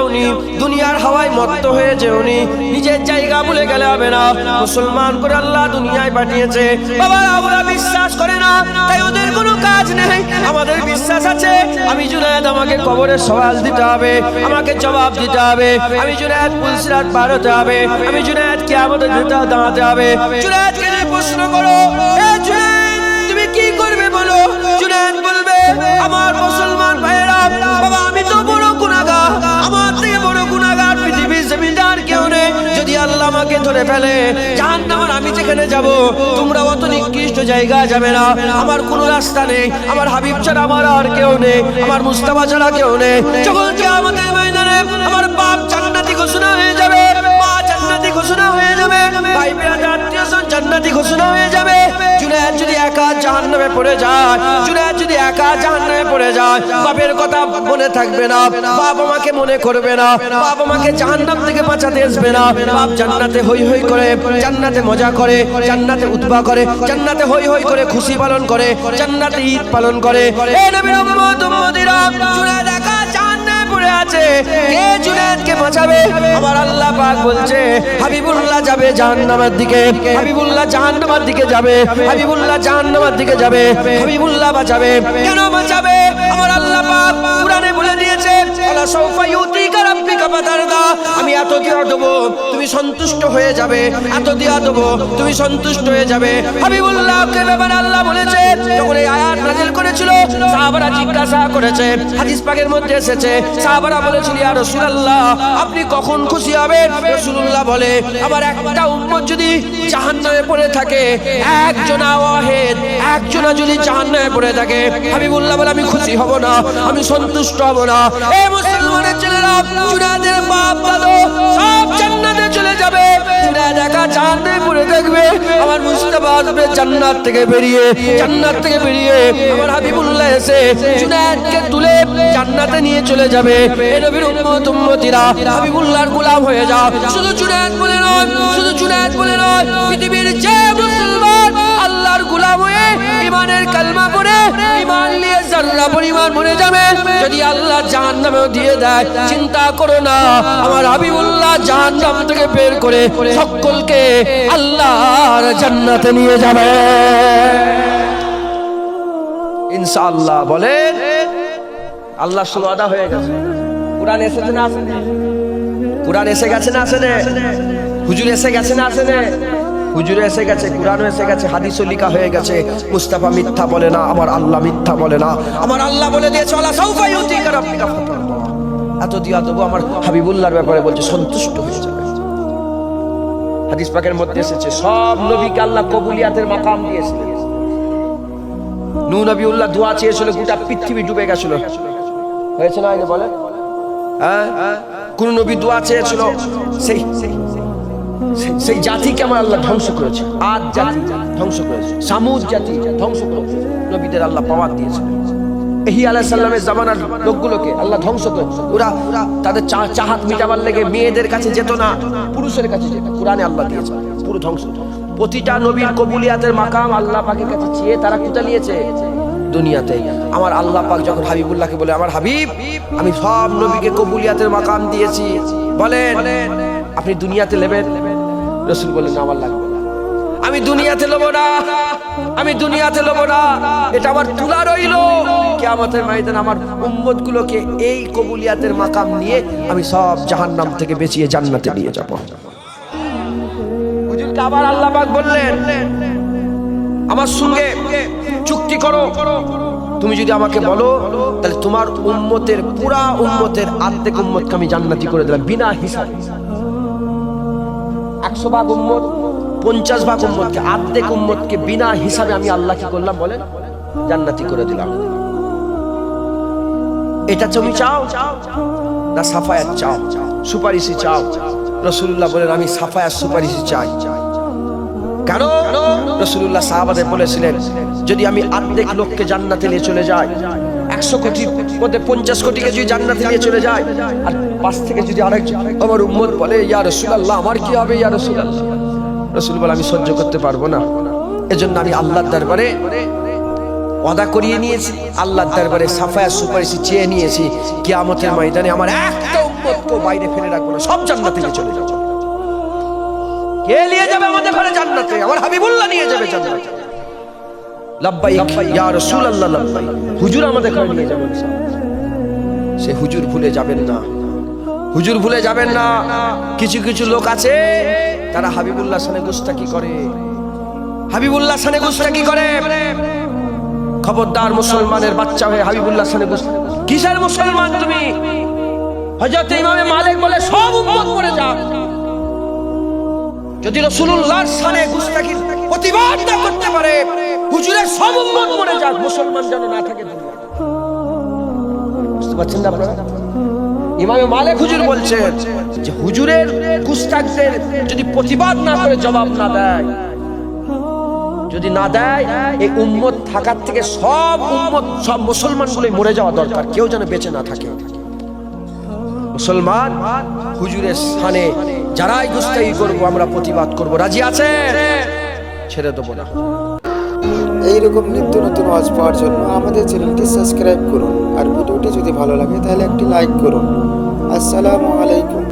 যাওনি। দুনিয়ার হাওয়ায় মত্ত হয়ে যেওনি। নিজের জায়গা ভুলে গেলে হবে না। মুসলমান করে আল্লাহ দুনিয়ায় পাঠিয়েছে। বাবা আমরা বিশ্বাস করে না। তাই ওদের কোনো কাজ নেই। আমাদের বিশ্বাস আছে, আমি জুনায়েদ আমাকে কবরে সওয়াল দিতে হবে। আমাকে জবাব দিতে হবে। আমি জুনায়েদ পুলসিরাত পার হবে। আমি জুনায়েদ কে আমাদের দিতে দাঁড়াতে হবে। জুনায়েদকে নিয়ে প্রশ্ন করো। তুমি কি করবে বলো? জুনায়েদ বলবে, আমার মুসলমান আমাকে ধরে ফেলে, জাহান্নামের আমি যেখানে যাব, তোমরা অত নিকৃষ্ট জায়গা যাবে না। আমার কোনো রাস্তা নেই, আমার হাবিব ছাড়া আমার আর কেউ নেই, আমার মুস্তাফা ছাড়া কেউ নেই। যখন কি আমাদের আমার বাপ জান্নাতি ঘোষণা হয়ে যাবে, মা জান্নাতি ঘোষণা হয়ে যাবে জান্নাতি ঘোষণা হয়ে যাবে। যদি একা জাহান্নামে পড়ে যায় যদি একা জাহান্নামে পড়ে যায়, বাপের কথা মনে থাকবে না, বাপ আমাকে মনে করবে না, বাপ আমাকে জাহান্নাম থেকে বাঁচাতে আসবে না। বাপ জান্নাতে হই হই করে, জান্নাতে মজা করে, জান্নাতে উৎপা করে, জান্নাতে হই হই করে খুশি পালন করে, জান্নাতে ঈদ পালন করে। এ পড়ে আছে। কে জুনায়েদকে বাঁচাবে? আমার আল্লাহ পাক বলছে, হাবিবুল্লাহ যাবে জাহান্নামের দিকে। হাবিবুল্লাহ জাহান্নামের দিকে যাবে। হাবিবুল্লাহ জাহান্নামের দিকে যাবে। হাবিবুল্লাহ বাঁচাবে। কেন বাঁচাবে? আমার আল্লাহ পাক কুরআনে বলে দিয়েছে আমি এত দিয়া দেবো, তুমি সন্তুষ্ট হয়ে যাবে। এত দিয়া দেবো, তুমি সন্তুষ্ট হয়ে যাবে। হাবিবুল্লাহকে ব্যাপারে আল্লাহ বলেছে, যখন এই আয়াত নাজিল করেছিল, সাহাবারা জিজ্ঞাসা করেছে, হাদিস পাকের মধ্যে এসেছে সাহাবারা বলেছিল ইয়া রাসূলুল্লাহ, আপনি কখন খুশি হবেন? রাসূলুল্লাহ বলে, আমার একটা উম্মত যদি জাহান্নামে পড়ে থাকে, একজনা ওয়াহিদ, একজনা যদি জাহান্নামে পড়ে থাকে, হাবিবুল্লাহ বলে, আমি খুশি হব না, আমি সন্তুষ্ট হব না। এই মুসলমানের ছেলেরা জুনাদের বাপ দাদু সব জান্নাতে চলে যাবে। একা জাহান্নামে পড়ে থাকবে। মুস্তাফা আসবে জান্নাত থেকে বেরিয়ে, জান্নাত থেকে বেরিয়ে আমার হাবিবুল্লাহ এসে জুনায়েদকে তুলে জান্নাতে নিয়ে চলে যাবে। এ নবীর উম্মত, উম্মতিরা হাবিবুল্লাহর গোলাম হয়ে যাও। শুধু জুনায়েদ বলে নয়, শুধু জুনায়েদ বলে নয়, পৃথিবীর যে ইমানের কালমা পড়ে ইমান নিয়ে জান্নাত পরিমাণ মরে যাবে, যদি আল্লাহ জাহান্নামেও দিয়ে দেয়, চিন্তা করো না। আমার হাবিবুল্লাহ জাহান্নাম থেকে বের করে সকলকে আল্লাহর জান্নাতে নিয়ে যাবে। ইনশাআল্লাহ বলেন আল্লাহ শুরু আদা হয়ে গেছে। কোরআন এসেছে না আসেনি? কোরআন এসে গেছে না আসেনে? হুজুর এসে গেছে না আসেনে? হুজুরে এসে গেছে, কোরআনও এসে গেছে, হাদিসও লিখা হয়ে গেছে। মুস্তাফা মিথ্যা বলে না, আমার আল্লাহ মিথ্যা বলে না। আমার আল্লাহ বলে দিয়েছে আল্লাহ সাউফা ইউতিকা এত দিয়া দেবো আমার হাবিবুল্লাহর ব্যাপারে বলছে, সন্তুষ্ট হয়ে যাবে। হাদিস পাকের মধ্যে এসেছে, সব নবীকে আল্লাহ কবুলিয়াতের মাকাম দিয়েছিলেন। নূ নবীউল্লাহ দোয়া চেয়েছিল, গোটা পৃথিবী ডুবে গেছিল। হয়েছে না বলে হ্যাঁ? কোন নবী দোয়া চেয়েছিল? সেই সেই- জাতিকে আমার আল্লাহ ধ্বংস করেছে। আজ জাতি ধ্বংস করেছে। সামুদ জাতি ধ্বংস করেছে। নবীদের আল্লাহ পাওয়ার দিয়েছে। এহি আলাহ সাল্লামের জামানার লোকগুলোকে আল্লাহ ধ্বংস ওরা তাদের চাহাত মিটাবার লেগে মেয়েদের কাছে যেত না, পুরুষের কাছে যেত। কোরআনে আল্লাহ দিয়েছে। পুরো ধ্বংস। প্রতিটা নবীর কবুলিয়াতের মাকাম আল্লাহ পাকের কাছে চেয়ে তারা কোথা নিয়েছে। দুনিয়াতে আমার আল্লাহ পাক যখন হাবিবুল্লাহকে বলে, আমার হাবিব, আমি সব নবীকে কবুলিয়াতের মাকাম দিয়েছি। বলেন আপনি দুনিয়াতে নেবেন? রসুল বলেন আমার লাগবে না। আমি দুনিয়াতে নেব না। আমি দুনিয়াতে নেব না। এটা আমার তুলা রইল। কেয়ামতের ময়দান আমার উম্মত গুলোকে এই কবুলিয়াতের মাকাম নিয়ে আমি সব জাহান্নাম থেকে বেঁচিয়ে জান্নাতে নিয়ে যাব। আবার আল্লাহ বললেন, আমার সঙ্গে চুক্তি করো। তুমি যদি আমাকে বলো, তাহলে তোমার উম্মতের, পুরা উম্মতের আর্ধেক উম্মতকে আমি জান্নাতি করে দিলাম, বিনা হিসাবে। একশো ভাগ উম্মত, পঞ্চাশ ভাগ উম্মতকে আর্ধেক উম্মতকে বিনা হিসাবে আমি আল্লাহ কি করলাম বলেন? জান্নাতি করে দিলাম। এটা তুমি চাও না সাফায়াত চাও? সুপারিশি চাও? রসুল্লাহ বলেন, আমি সাফায়াত সুপারিশি চাই। কেন? রসুল্লাহ সাহাবাদের বলেছিলেন, যদি আমি অর্ধেক লোককে জান্নাতে নিয়ে চলে যাই একশো কোটি মধ্যে পঞ্চাশ কোটিকে যদি জান্নাতে নিয়ে চলে যায়, আর পাশ থেকে যদি আরেক আমার উম্মত বলে, ইয়া রসুলাল্লাহ, আমার কি হবে, ইয়া রসুলাল্লাহ? রসুল বলে, আমি সহ্য করতে পারব না। এজন্য আমি আল্লাহর দরবারে ওয়াদা করিয়ে নিয়েছি, আল্লাহর দরবারে সাফায়া সুপারিশ চেয়ে নিয়েছি। কিয়ামতের ময়দানে আমার একটা উম্মত কেউ বাইরে ফেলে রাখব না, সব জান্নাতে নিয়ে চলে যাব। কে নিয়ে যাবে আমাদের ঘরে জান্নাতে? আমার হাবিবুল্লাহ নিয়ে যাবে জান্নাতে। লাব্বাই ইয়া রাসূলুল্লাহ লাব্বাই হুজুর আমাদের ঘরে নিয়ে যাবেন সে হুজুর ভুলে যাবেন না। হুজুর ভুলে যাবেন না। কিছু কিছু লোক আছে তারা হাবিবুল্লাহ সানে গুস্তাকি করে? হাবিবুল্লাহ সানে গুস্তাকি করে? খবরদার মুসলমানের বাচ্চা হয়ে হাবিবুল্লাহ সানে কিসের মুসলমান তুমি? হযরত ইমামে মালিক বলে সব উম্মত করে যা যদি রসুল্লাহর সানে গুস্তাকির প্রতিবাদ না করতে পারে হুজুরের সব উম্মত মরে যাক, মুসলমান যেন না থাকে বুঝতে পারছেন না আপনারা? ইমামে মালিক হুজুর বলছেন যে হুজুরের গুস্তাকদের যদি প্রতিবাদ না করে জবাব না দেয়, যদি না দেয়, এই উম্মত থাকার থেকে সব উম্মত, সব মুসলমান মুসলমানগুলোই মরে যাওয়া দরকার, কেউ যেন বেঁচে না থাকে। মুসলমান হুজুরের স্থানে যারাই গুস্তাই করব, আমরা প্রতিবাদ করব। রাজি আছে ছেড়ে দেবো না। এইরকম নিত্য নতুন ওয়াজ পাওয়ার জন্য আমাদের চ্যানেলটি সাবস্ক্রাইব করুন। আর ভিডিওটি যদি ভালো লাগে, তাহলে একটি লাইক করুন। আসসালামু আলাইকুম।